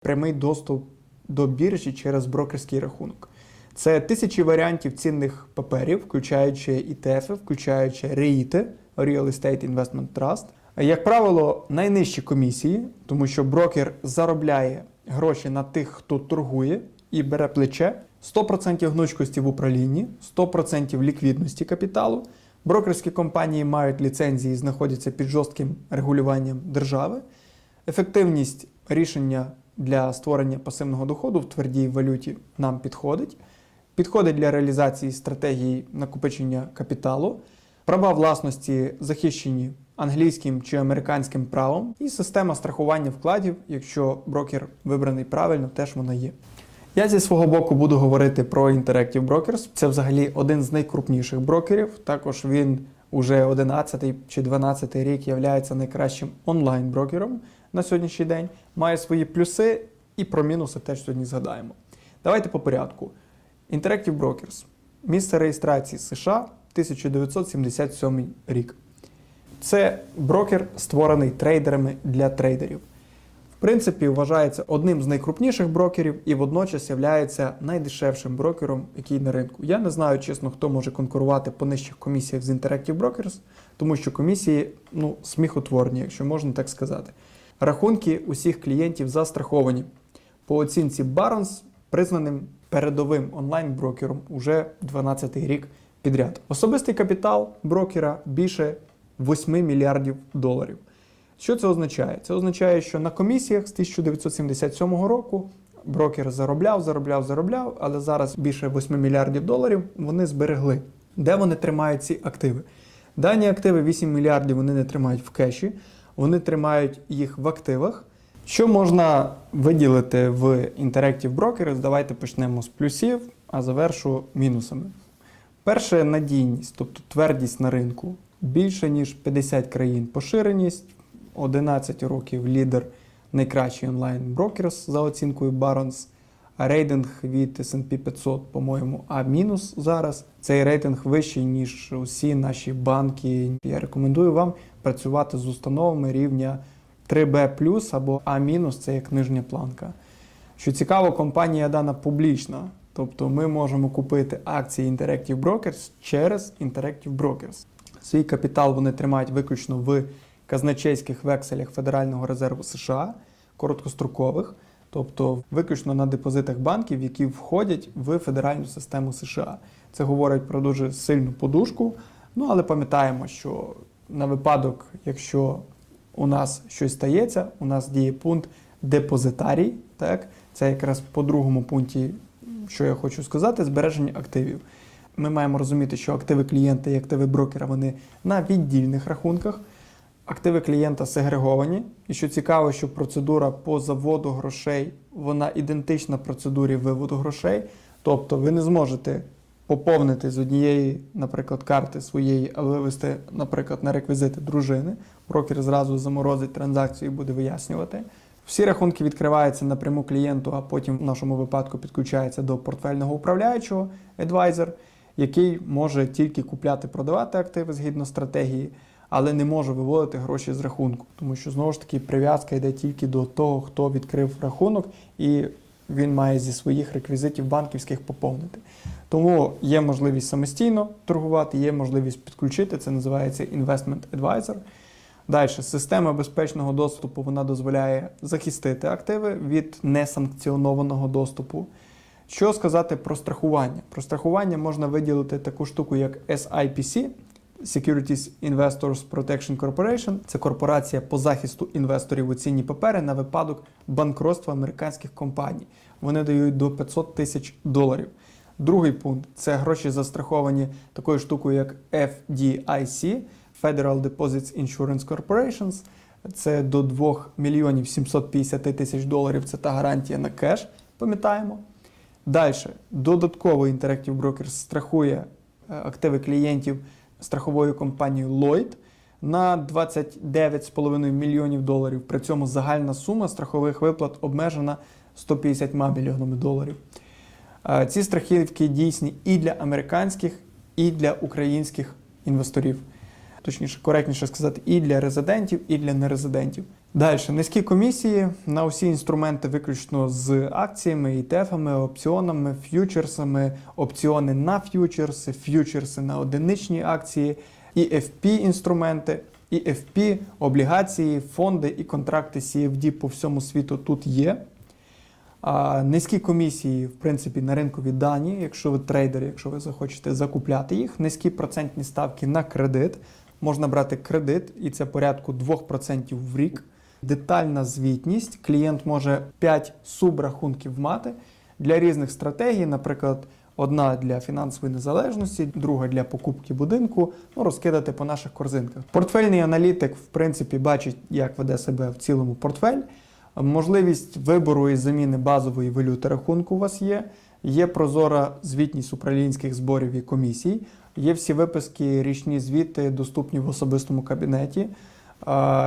прямий доступ до біржі через брокерський рахунок. Це тисячі варіантів цінних паперів, включаючи ETF, включаючи REIT, Real Estate Investment Trust. Як правило, найнижчі комісії, тому що брокер заробляє гроші на тих, хто торгує і бере плече, 100% гнучкості в управлінні, 100% ліквідності капіталу. Брокерські компанії мають ліцензії, і знаходяться під жорстким регулюванням держави. Ефективність рішення для створення пасивного доходу в твердій валюті нам підходить. Підходить для реалізації стратегії накопичення капіталу. Права власності захищені англійським чи американським правом, і система страхування вкладів, якщо брокер вибраний правильно, теж вона є. Я зі свого боку буду говорити про Interactive Brokers. Це взагалі один з найкрупніших брокерів. Також він уже 11 чи 12 рік є найкращим онлайн-брокером на сьогоднішній день. Має свої плюси і про мінуси теж сьогодні згадаємо. Давайте по порядку. Interactive Brokers. Місце реєстрації США 1977 рік. Це брокер, створений трейдерами для трейдерів. В принципі, вважається одним з найкрупніших брокерів і водночас є найдешевшим брокером, який на ринку. Я не знаю, чесно, хто може конкурувати по нижчих комісіях з Interactive Brokers, тому що комісії ну, сміхотворні, якщо можна так сказати. Рахунки усіх клієнтів застраховані. По оцінці Barons признаним передовим онлайн-брокером уже 12 рік підряд. Особистий капітал брокера більше 8 мільярдів доларів. Що це означає? Це означає, що на комісіях з 1977 року брокер заробляв, заробляв, заробляв, але зараз більше 8 мільярдів доларів вони зберегли. Де вони тримають ці активи? Дані активи 8 мільярдів вони не тримають в кеші, вони тримають їх в активах. Що можна виділити в Interactive Brokers? Давайте почнемо з плюсів, а завершу мінусами. Перше надійність, тобто твердість на ринку. Більше ніж 50 країн поширеність, 11 років лідер найкращий онлайн-брокерс за оцінкою Barons. Рейтинг від S&P 500, по-моєму, А мінус зараз. Цей рейтинг вищий, ніж усі наші банки. Я рекомендую вам працювати з установами рівня 3B або А мінус це як нижня планка. Що цікаво, компанія дана публічна. Тобто ми можемо купити акції Interactive Brokers через Interactive Brokers. Свій капітал вони тримають виключно в казначейських векселях Федерального резерву США, короткострокових, тобто виключно на депозитах банків, які входять в федеральну систему США. Це говорить про дуже сильну подушку. Ну але пам'ятаємо, що на випадок, якщо у нас щось стається, у нас діє пункт депозитарій. Так, це якраз по другому пункті, що я хочу сказати, збереження активів. Ми маємо розуміти, що активи клієнта і активи брокера вони на віддільних рахунках. Активи клієнта сегреговані. І що цікаво, що процедура по заводу грошей вона ідентична процедурі виводу грошей. Тобто ви не зможете поповнити з однієї, наприклад, карти своєї, а вивести, наприклад, на реквізити дружини. Брокер зразу заморозить транзакцію і буде вияснювати. Всі рахунки відкриваються напряму клієнту, а потім в нашому випадку підключається до портфельного управляючого адвайзер, який може тільки купляти, продавати активи згідно стратегії, але не може виводити гроші з рахунку, тому що знову ж таки прив'язка йде тільки до того, хто відкрив рахунок, і він має зі своїх реквізитів банківських поповнити. Тому є можливість самостійно торгувати, є можливість підключити. Це називається Investment Advisor. Далі, система безпечного доступу вона дозволяє захистити активи від несанкціонованого доступу. Що сказати про страхування? Про страхування можна виділити таку штуку, як SIPC Securities Investors Protection Corporation. Це корпорація по захисту інвесторів у цінні папери на випадок банкротства американських компаній. Вони дають до 500 тисяч доларів. Другий пункт це гроші застраховані такою штукою, як FDIC Federal Deposits Insurance Corporations. Це до 2 мільйонів 750 тисяч доларів. Це та гарантія на кеш. Пам'ятаємо. Далі, додатково Interactive Brokers страхує е, активи клієнтів страховою компанією Lloyd на 29,5 мільйонів доларів. При цьому загальна сума страхових виплат обмежена 150 мільйонами доларів. Е, Ці страхівки дійсні і для американських, і для українських інвесторів. Точніше, коректніше сказати, і для резидентів, і для нерезидентів. Далі низькі комісії на усі інструменти виключно з акціями, ETF-ами, опціонами, ф'ючерсами, опціони на ф'ючерси, ф'ючерси на одиничні акції, EFP інструменти, EFP, облігації, фонди і контракти CFD по всьому світу тут є. А, низькі комісії, в принципі, на ринкові дані, якщо ви трейдер, якщо ви захочете закупляти їх, низькі процентні ставки на кредит. Можна брати кредит, і це порядку 2% в рік. Детальна звітність. Клієнт може 5 субрахунків мати для різних стратегій, наприклад, одна для фінансової незалежності, друга для покупки будинку, ну, розкидати по наших корзинках. Портфельний аналітик, в принципі, бачить, як веде себе в цілому портфель. Можливість вибору і заміни базової валюти рахунку у вас є. Є прозора звітність управлінських зборів і комісій. Є всі виписки, річні звіти доступні в особистому кабінеті.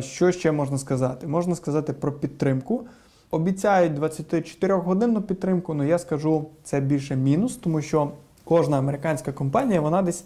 Що ще можна сказати? Можна сказати про підтримку. Обіцяють 24-годинну підтримку, але я скажу, це більше мінус, тому що кожна американська компанія, вона десь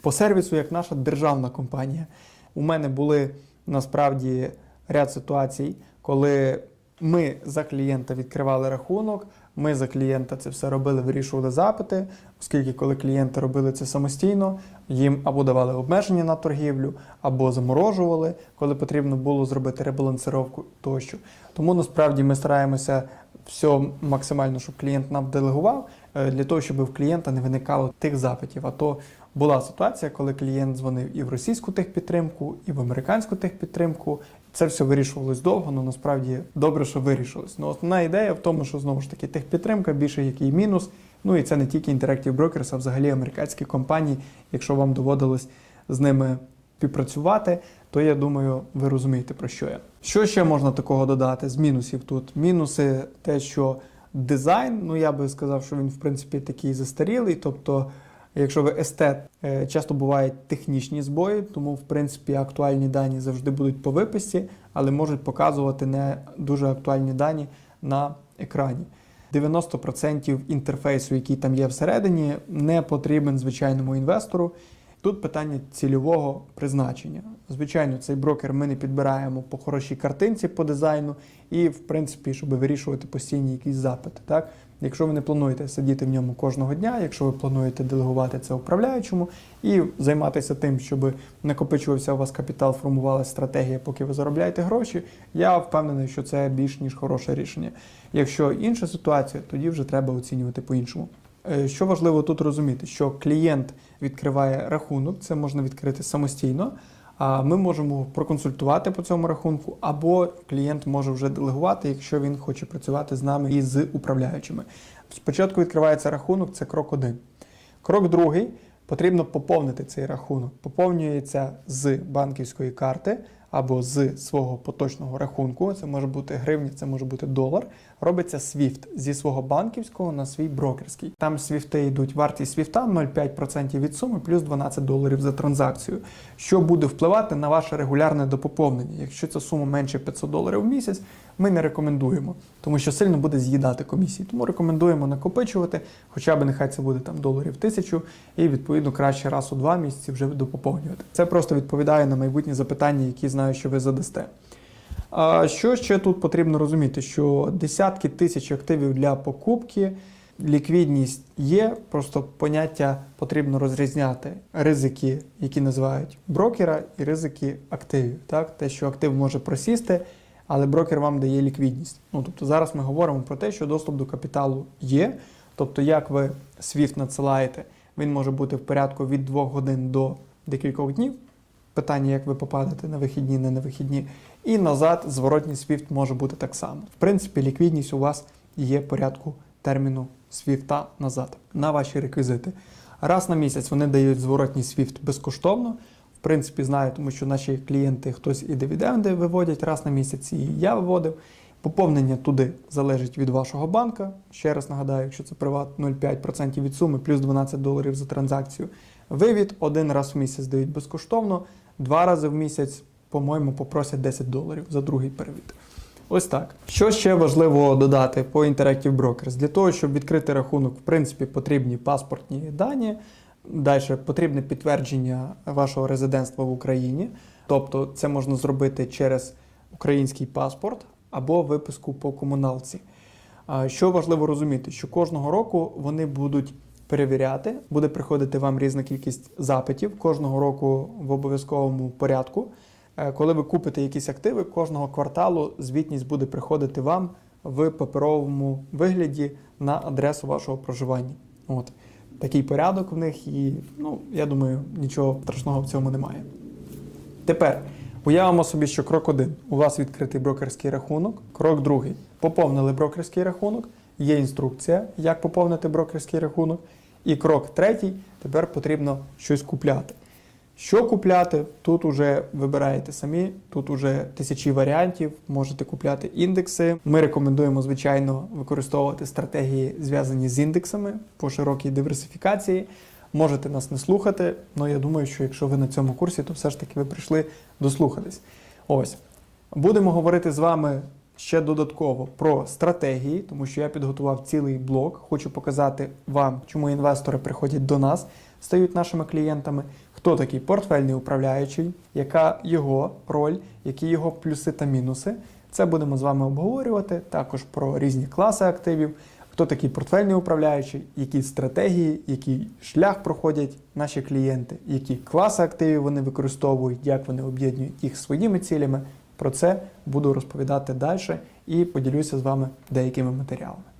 по сервісу, як наша державна компанія. У мене були насправді ряд ситуацій, коли ми за клієнта відкривали рахунок, ми за клієнта це все робили, вирішували запити, оскільки коли клієнти робили це самостійно, їм або давали обмеження на торгівлю, або заморожували, коли потрібно було зробити ребалансировку тощо. Тому насправді ми стараємося все максимально, щоб клієнт нам делегував, е, для того, щоб в клієнта не виникало тих запитів. А то була ситуація, коли клієнт дзвонив і в російську техпідтримку, і в американську техпідтримку. Це все вирішувалось довго, але насправді добре, що вирішилось. Ну, основна ідея в тому, що знову ж таки техпідтримка, більше який мінус. Ну і це не тільки Interactive Brokers, а взагалі американські компанії. Якщо вам доводилось з ними співпрацювати, то я думаю, ви розумієте про що я. Що ще можна такого додати з мінусів тут? Мінуси те, що дизайн, ну я би сказав, що він в принципі такий застарілий. Тобто, якщо ви естет, е, часто бувають технічні збої, тому в принципі актуальні дані завжди будуть по виписці, але можуть показувати не дуже актуальні дані на екрані. 90% інтерфейсу, який там є всередині, не потрібен звичайному інвестору. Тут питання цільового призначення. Звичайно, цей брокер ми не підбираємо по хорошій картинці по дизайну і, в принципі, щоб вирішувати постійні якісь запити. Так? Якщо ви не плануєте сидіти в ньому кожного дня, якщо ви плануєте делегувати це управляючому і займатися тим, щоб накопичувався у вас капітал, формувалася стратегія, поки ви заробляєте гроші, я впевнений, що це більш ніж хороше рішення. Якщо інша ситуація, тоді вже треба оцінювати по-іншому. Е, Що важливо тут розуміти, що клієнт відкриває рахунок, це можна відкрити самостійно. Ми можемо проконсультувати по цьому рахунку, або клієнт може вже делегувати, якщо він хоче працювати з нами і з управляючими. Спочатку відкривається рахунок, це крок один. Крок другий потрібно поповнити цей рахунок. Поповнюється з банківської карти або з свого поточного рахунку. Це може бути гривня, це може бути долар. Робиться SWIFT зі свого банківського на свій брокерський. Там свіфти йдуть вартість свіфта 0,5% від суми плюс 12 доларів за транзакцію, що буде впливати на ваше регулярне допоповнення. Якщо ця сума менше 500 доларів в місяць, ми не рекомендуємо, тому що сильно буде з'їдати комісії. Тому рекомендуємо накопичувати, хоча б нехай це буде там доларів тисячу, і відповідно краще раз у два місяці вже допоповнювати. Це просто відповідає на майбутні запитання, які знаю, що ви задасте. Що ще тут потрібно розуміти? Що десятки тисяч активів для покупки, ліквідність є, просто поняття потрібно розрізняти ризики, які називають брокера, і ризики активів. Так? Те, що актив може просісти, але брокер вам дає ліквідність. Ну, тобто зараз ми говоримо про те, що доступ до капіталу є. Тобто, як ви SWIFT надсилаєте, він може бути в порядку від 2 годин до декількох днів. Питання, як ви попадете на вихідні, не на вихідні. І назад зворотній SWIFT може бути так само. В принципі, ліквідність у вас є порядку терміну SWIFT назад на ваші реквізити. Раз на місяць вони дають зворотній SWIFT безкоштовно. В принципі, знаю, тому що наші клієнти хтось і дивіденди виводять раз на місяць, і я виводив. Поповнення туди залежить від вашого банка. Ще раз нагадаю, якщо це приват 0,5% від суми, плюс 12 доларів за транзакцію. Вивід один раз в місяць дають безкоштовно, два рази в місяць, по-моєму, попросять 10 доларів за другий перевід. Ось так. Що ще важливо додати по Interactive Brokers? Для того, щоб відкрити рахунок, в принципі, потрібні паспортні дані. Далі потрібне підтвердження вашого резидентства в Україні. Тобто це можна зробити через український паспорт або виписку по комуналці. Що важливо розуміти, що кожного року вони будуть перевіряти, буде приходити вам різна кількість запитів кожного року в обов'язковому порядку. Е, Коли ви купите якісь активи, кожного кварталу звітність буде приходити вам в паперовому вигляді на адресу вашого проживання. От такий порядок в них, і ну я думаю, нічого страшного в цьому немає. Тепер уявимо собі, що крок один у вас відкритий брокерський рахунок. Крок другий поповнили брокерський рахунок. Є інструкція, як поповнити брокерський рахунок. І крок третій тепер потрібно щось купляти. Що купляти? Тут уже вибираєте самі, тут уже тисячі варіантів, можете купляти індекси. Ми рекомендуємо, звичайно, використовувати стратегії, зв'язані з індексами по широкій диверсифікації. Можете нас не слухати, але я думаю, що якщо ви на цьому курсі, то все ж таки ви прийшли дослухатись. Ось. Будемо говорити з вами ще додатково про стратегії, тому що я підготував цілий блок. Хочу показати вам, чому інвестори приходять до нас, стають нашими клієнтами, хто такий портфельний управляючий, яка його роль, які його плюси та мінуси. Це будемо з вами обговорювати. Також про різні класи активів, хто такий портфельний управляючий, які стратегії, який шлях проходять наші клієнти, які класи активів вони використовують, як вони об'єднують їх своїми цілями. Про це буду розповідати далі і поділюся з вами деякими матеріалами.